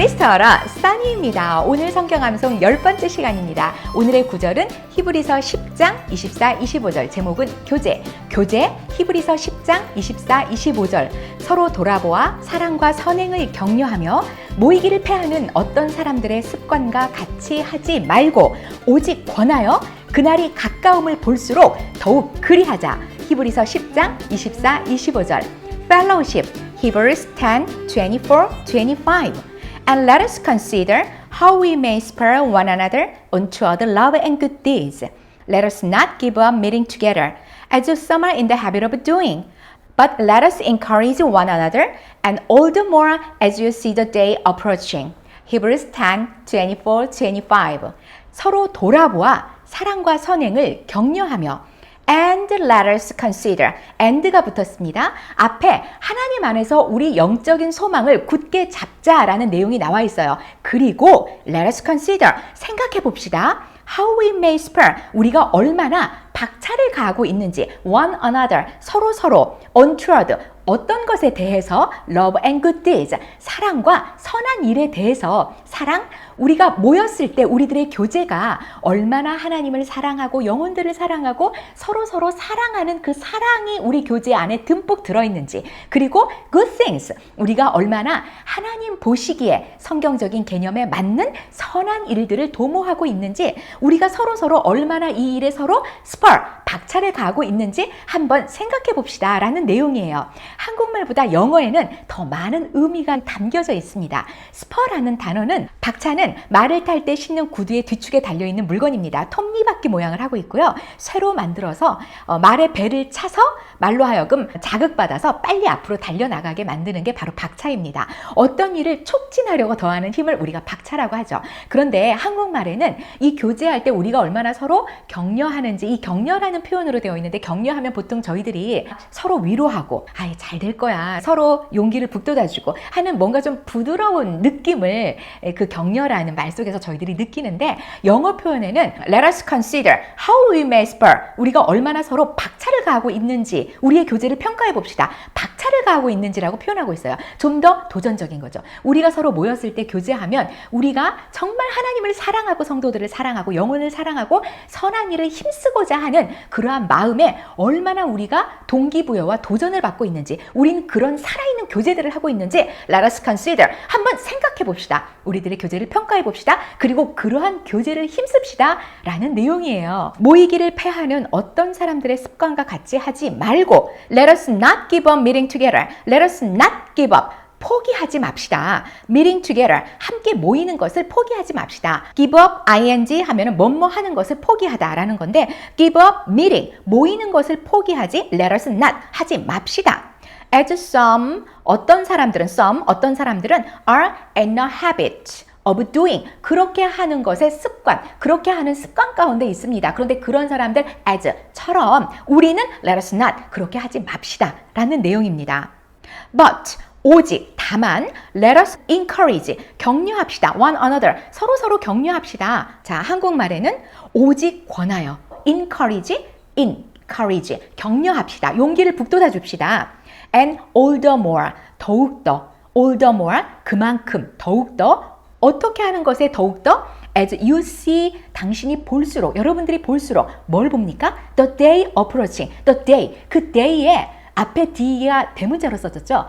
리스터라 써니입니다. 오늘 성경 암송 열 번째 시간입니다. 오늘의 구절은 히브리서 10장 24, 25절 제목은 교제. 교제 히브리서 10장 24, 25절 서로 돌아보아 사랑과 선행을 격려하며 모이기를 패하는 어떤 사람들의 습관과 같이 하지 말고 오직 권하여 그날이 가까움을 볼수록 더욱 그리하자. 히브리서 10장 24, 25절 Fellowship Hebrews 10, 24, 25 And let us consider how we may spur one another unto other love and good deeds. Let us not give up meeting together, as some are in the habit of doing, but let us encourage one another, and all the more as you see the day approaching. Hebrews 10, 24, 25. 서로 돌아보아 사랑과 선행을 격려하며 and let us consider. and가 붙었습니다. 앞에 하나님 안에서 우리 영적인 소망을 굳게 잡자라는 내용이 나와 있어요. 그리고 let us consider. 생각해 봅시다. How we may spur. 우리가 얼마나 박차를 가하고 있는지 one another 서로 서로 toward 어떤 것에 대해서 love and good deeds 사랑과 선한 일에 대해서 사랑 우리가 모였을 때 우리들의 교제가 얼마나 하나님을 사랑하고 영혼들을 사랑하고 서로 서로 사랑하는 그 사랑이 우리 교제 안에 듬뿍 들어 있는지 그리고 good things 우리가 얼마나 하나님 보시기에 성경적인 개념에 맞는 선한 일들을 도모하고 있는지 우리가 서로 서로 얼마나 이 일에 서로 spur 박차를 가하고 있는지 한번 생각해 봅시다 라는 내용이에요. 한국말보다 영어에는 더 많은 의미가 담겨져 있습니다. 스퍼라는 단어는 박차는 말을 탈 때 신는 구두의 뒤축에 달려 있는 물건입니다. 톱니바퀴 모양을 하고 있고요. 쇠로 만들어서 어, 말의 배를 차서 말로 하여금 자극받아서 빨리 앞으로 달려나가게 만드는 게 바로 박차입니다. 어떤 일을 촉진하려고 더하는 힘을 우리가 박차라고 하죠. 그런데 한국말에는 이 교제할 때 우리가 얼마나 서로 격려하는지 이 격려라는 표현으로 되어 있는데 격려하면 보통 저희들이 서로 위로하고 아예 잘될 거야. 서로 용기를 북돋아주고 하는 뭔가 좀 부드러운 느낌을 그 격려라는 말 속에서 저희들이 느끼는데 영어 표현에는 let us consider how we may spur. 우리가 얼마나 서로 박차를 가하고 있는지 우리의 교제를 평가해 봅시다. 박차를 가하고 있는지라고 표현하고 있어요. 좀 더 도전적인 거죠. 우리가 서로 모였을 때 교제하면 우리가 정말 하나님을 사랑하고 성도들을 사랑하고 영혼을 사랑하고 선한 일을 힘쓰고자 하는 그러한 마음에 얼마나 우리가 동기부여와 도전을 받고 있는지 우린 그런 살아있는 교제들을 하고 있는지 let us consider. 한번 생각해 봅시다. 우리들의 교제를 평가해 봅시다. 그리고 그러한 교제를 힘씁시다. 라는 내용이에요. 모이기를 패하는 어떤 사람들의 습관과 같이 하지 말고 let us not give up meeting together. Let us not give up. 포기하지 맙시다. meeting together. 함께 모이는 것을 포기하지 맙시다. give up ing 하면은 뭐뭐 하는 것을 포기하다라는 건데 give up meeting. 모이는 것을 포기하지 let us not. 하지 맙시다. As some 어떤 사람들은 some 어떤 사람들은 are in a habit of doing 그렇게 하는 것의 습관 그렇게 하는 습관 가운데 있습니다. 그런데 그런 사람들 as처럼 우리는 let us not 그렇게 하지 맙시다 라는 내용입니다. but 오직 다만 let us encourage 격려합시다 one another 서로 서로 격려합시다. 자 한국말에는 오직 권하여 encourage encourage 격려합시다. 용기를 북돋아 줍시다. and all the more 더욱더 all the more 그만큼 더욱더 어떻게 하는 것에 더욱더 as you see 당신이 볼수록 여러분들이 볼수록 뭘 봅니까? the day approaching the day 그 day에 앞에 D가 대문자로 써졌죠.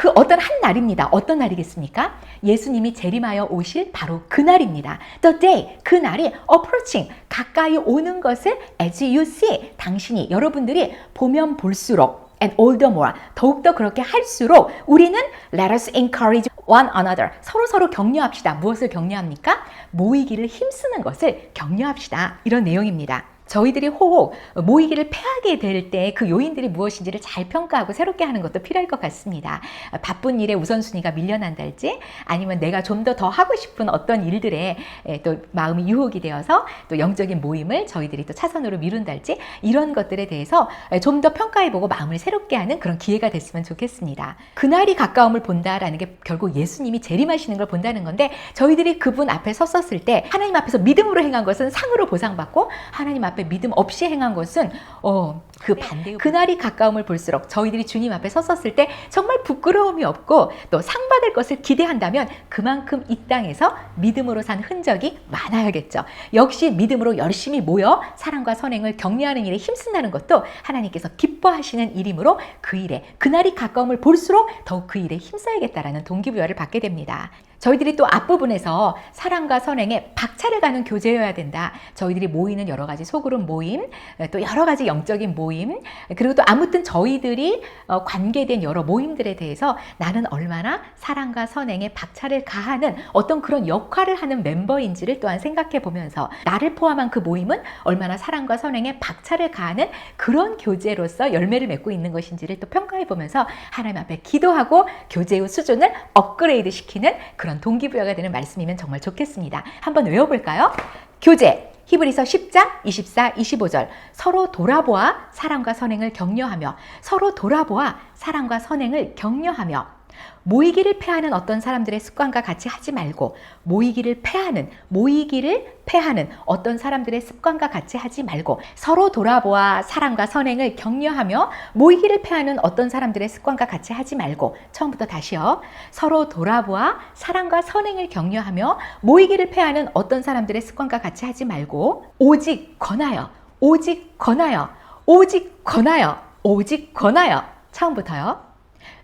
그 어떤 한 날입니다. 어떤 날이겠습니까? 예수님이 재림하여 오실 바로 그 날입니다. The day, 그 날이 approaching, 가까이 오는 것을 as you see, 당신이, 여러분들이 보면 볼수록 and all the more, 더욱더 그렇게 할수록 우리는 let us encourage one another, 서로 서로 격려합시다. 무엇을 격려합니까? 모이기를 힘쓰는 것을 격려합시다. 이런 내용입니다. 저희들이 호흡, 모이기를 패하게 될 때 그 요인들이 무엇인지를 잘 평가하고 새롭게 하는 것도 필요할 것 같습니다. 바쁜 일에 우선순위가 밀려난달지 아니면 내가 좀 더 더 하고 싶은 어떤 일들에 또 마음이 유혹이 되어서 또 영적인 모임을 저희들이 또 차선으로 미룬달지 이런 것들에 대해서 좀 더 평가해보고 마음을 새롭게 하는 그런 기회가 됐으면 좋겠습니다. 그날이 가까움을 본다라는 게 결국 예수님이 재림하시는 걸 본다는 건데 저희들이 그분 앞에 섰었을 때 하나님 앞에서 믿음으로 행한 것은 상으로 보상받고 하나님 앞에 믿음 없이 행한 것은 어, 그 반대 그날이 가까움을 볼수록 저희들이 주님 앞에 섰었을 때 정말 부끄러움이 없고 또 상 받을 것을 기대한다면 그만큼 이 땅에서 믿음으로 산 흔적이 많아야겠죠. 역시 믿음으로 열심히 모여 사랑과 선행을 격려하는 일에 힘쓴다는 것도 하나님께서 기뻐하시는 일이므로 그 일에 그날이 가까움을 볼수록 더욱 그 일에 힘써야겠다라는 동기부여를 받게 됩니다. 저희들이 또 앞부분에서 사랑과 선행에 박차를 가는 교제여야 된다. 저희들이 모이는 여러 가지 소그룹 모임, 또 여러 가지 영적인 모임, 그리고 또 아무튼 저희들이 어, 관계된 여러 모임들에 대해서 나는 얼마나 사랑과 선행에 박차를 가하는 어떤 그런 역할을 하는 멤버인지를 또한 생각해 보면서 나를 포함한 그 모임은 얼마나 사랑과 선행에 박차를 가하는 그런 교제로서 열매를 맺고 있는 것인지를 또 평가해 보면서 하나님 앞에 기도하고 교제의 수준을 업그레이드 시키는 그런 동기부여가 되는 말씀이면 정말 좋겠습니다. 한번 외워볼까요? 교제. 히브리서 10장 24, 25절 서로 돌아보아 사랑과 선행을 격려하며 서로 돌아보아 사랑과 선행을 격려하며 모이기를 패하는 어떤 사람들의 습관과 같이 하지 말고 모이기를 패하는 모이기를 패하는 어떤 사람들의 습관과 같이 하지 말고 서로 돌아보아 사랑과 선행을 격려하며 모이기를 패하는 어떤 사람들의 습관과 같이 하지 말고 처음부터 다시요. 서로 돌아보아 사랑과 선행을 격려하며 모이기를 패하는 어떤 사람들의 습관과 같이 하지 말고 오직 권하여 오직 권하여 오직 권하여 오직 권하여 처음부터요.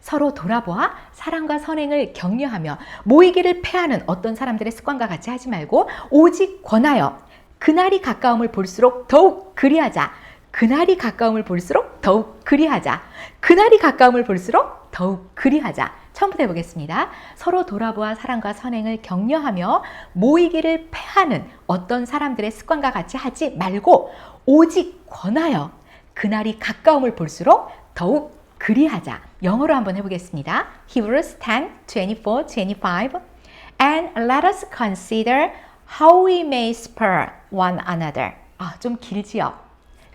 서로 돌아보아 사랑과 선행을 격려하며 모이기를 패하는 어떤 사람들의 습관과 같이 하지 말고 오직 권하여 그날이 가까움을 볼수록 더욱 그리하자. 그날이 가까움을 볼수록 더욱 그리하자. 그날이 가까움을 볼수록 더욱 그리하자. 처음부터 해보겠습니다. 서로 돌아보아 사랑과 선행을 격려하며 모이기를 패하는 어떤 사람들의 습관과 같이 하지 말고 오직 권하여 그날이 가까움을 볼수록 더욱 그리하자. 영어로 한번 해보겠습니다. Hebrews 10, 24, 25. And let us consider how we may spur one another. 아, 좀 길지요?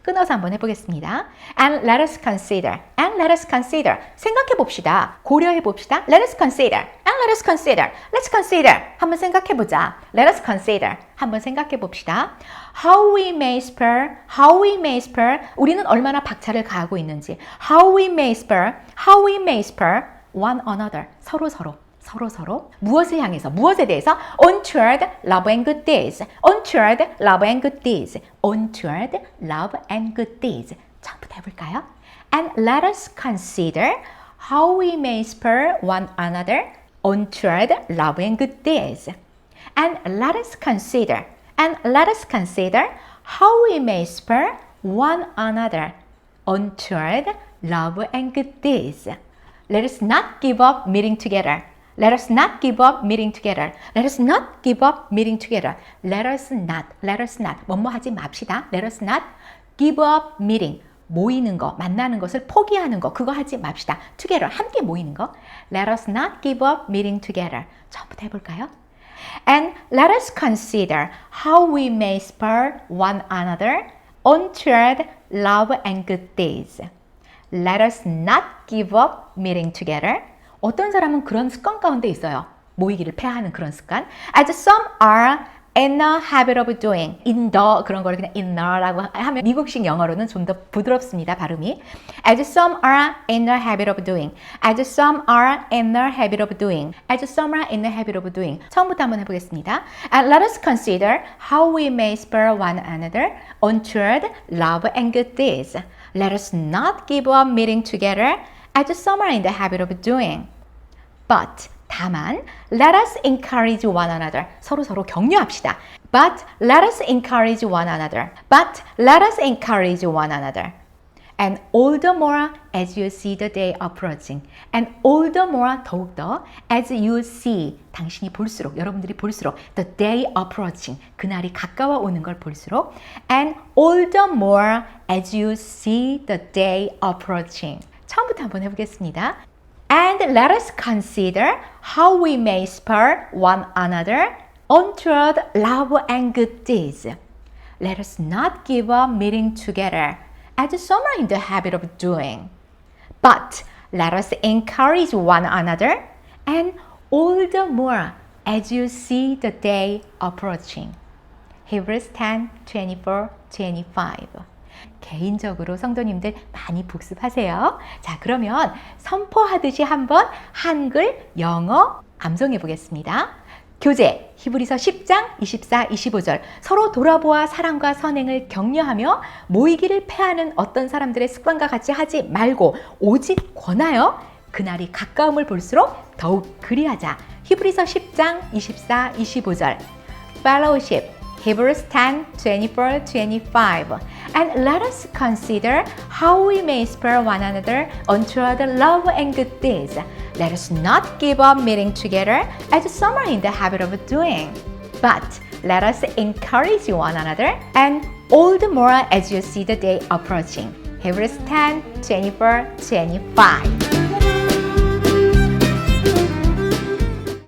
끊어서 한번 해보겠습니다. And let us consider. And let us consider. 생각해 봅시다. 고려해 봅시다. Let us consider. And let us consider. Let's consider. 한번 생각해 보자. Let us consider. 한번 생각해 봅시다. How we may spur. How we may spur. 우리는 얼마나 박차를 가하고 있는지. How we may spur. How we may spur one another. 서로 서로. 서로 서로 무엇을 향해서 무엇에 대해서 on toward love and good deeds on toward love and good deeds on toward love and good deeds 처음부터 해볼까요? and let us consider how we may spur one another on toward love and good deeds and let us consider and let us consider how we may spur one another on toward love and good deeds let us not give up meeting together Let us not give up meeting together. Let us not give up meeting together. Let us not, let us not. 뭐뭐 하지 맙시다. Let us not give up meeting. 모이는 거, 만나는 것을 포기하는 거, 그거 하지 맙시다. together, 함께 모이는 거. Let us not give up meeting together. 처음부터 해볼까요? And let us consider how we may spur one another on toward love and good deeds. Let us not give up meeting together. 어떤 사람은 그런 습관 가운데 있어요. 모이기를 패하는 그런 습관. As some are in the habit of doing. in the 그런 거를 그냥 in the라고 하면 미국식 영어로는 좀 더 부드럽습니다. 발음이. As some are in the habit of doing. As some are in the habit of doing. As some are in the habit of doing. 처음부터 한번 해 보겠습니다. And let us consider how we may spur one another on toward love and good deeds. Let us not give up meeting together as some are in the habit of doing. But 다만 let us encourage one another. 서로 서로 격려합시다. But let us encourage one another. But let us encourage one another. And all the more as you see the day approaching. And all the more 더욱더 as you see 당신이 볼수록 여러분들이 볼수록 the day approaching 그날이 가까워 오는 걸 볼수록 and all the more as you see the day approaching 처음부터 한번 해보겠습니다. And let us consider how we may spur one another on toward love and good deeds. Let us not give up meeting together, as some are in the habit of doing. But let us encourage one another, and all the more as you see the day approaching. Hebrews 10 24 25. 개인적으로 성도님들 많이 복습하세요. 자, 그러면 선포하듯이 한번 한글, 영어 암송해 보겠습니다. 교재 히브리서 10장 24, 25절 서로 돌아보아 사랑과 선행을 격려하며 모이기를 패하는 어떤 사람들의 습관과 같이 하지 말고 오직 권하여 그날이 가까움을 볼수록 더욱 그리하자. 히브리서 10장 24, 25절 Fellowship Hebrews 10, 24, 25 And let us consider how we may spur one another unto other love and good deeds. Let us not give up meeting together as some are in the habit of doing, but let us encourage one another and all the more as you see the day approaching. Hebrews 10, 24, 25.